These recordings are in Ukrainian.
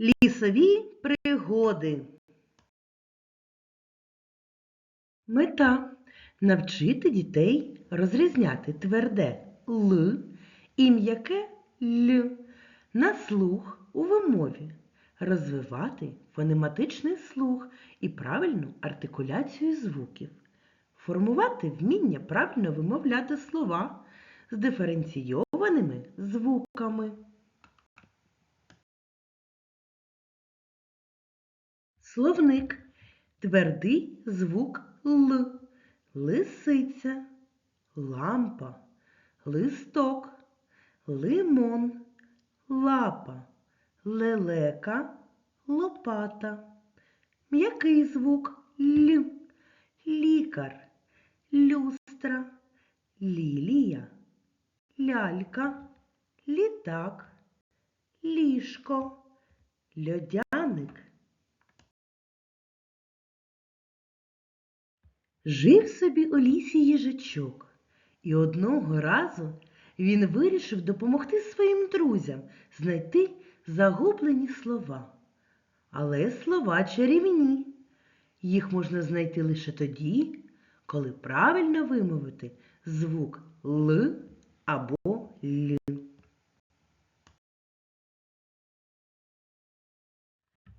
Лісові пригоди. Мета навчити дітей розрізняти тверде Л і м'яке Л на слух у вимові, розвивати фонематичний слух і правильну артикуляцію звуків, формувати вміння правильно вимовляти слова з диференційованими звуками. Словник. Твердий звук Л. Лисиця, лампа, листок, лимон, лапа, лелека, лопата. М'який звук Л. Лікар, люстра, лілія, лялька, літак, ліжко, льодяник. Жив собі у лісі їжачок, і одного разу він вирішив допомогти своїм друзям знайти загублені слова. Але слова чарівні. Їх можна знайти лише тоді, коли правильно вимовити звук Л або Л.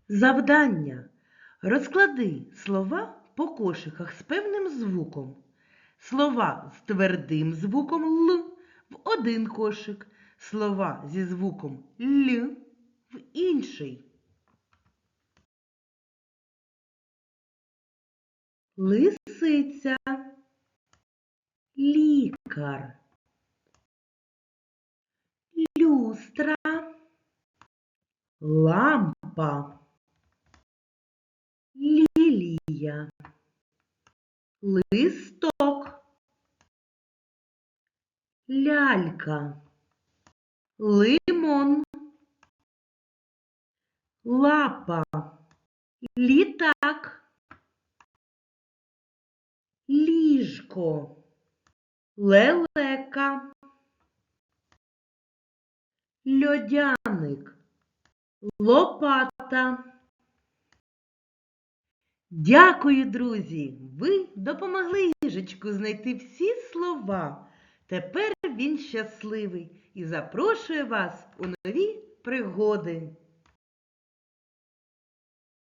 Завдання. Розклади слова по кошиках з певним звуком. Слова з твердим звуком Л в один кошик, слова зі звуком Л в інший. Лисиця, лікар, люстра, лампа. Лілія, листок, лялька, лимон, лапа, літак, ліжко, лелека, льодяник, лопата. Дякую, друзі! Ви допомогли їжечку знайти всі слова. Тепер він щасливий і запрошує вас у нові пригоди.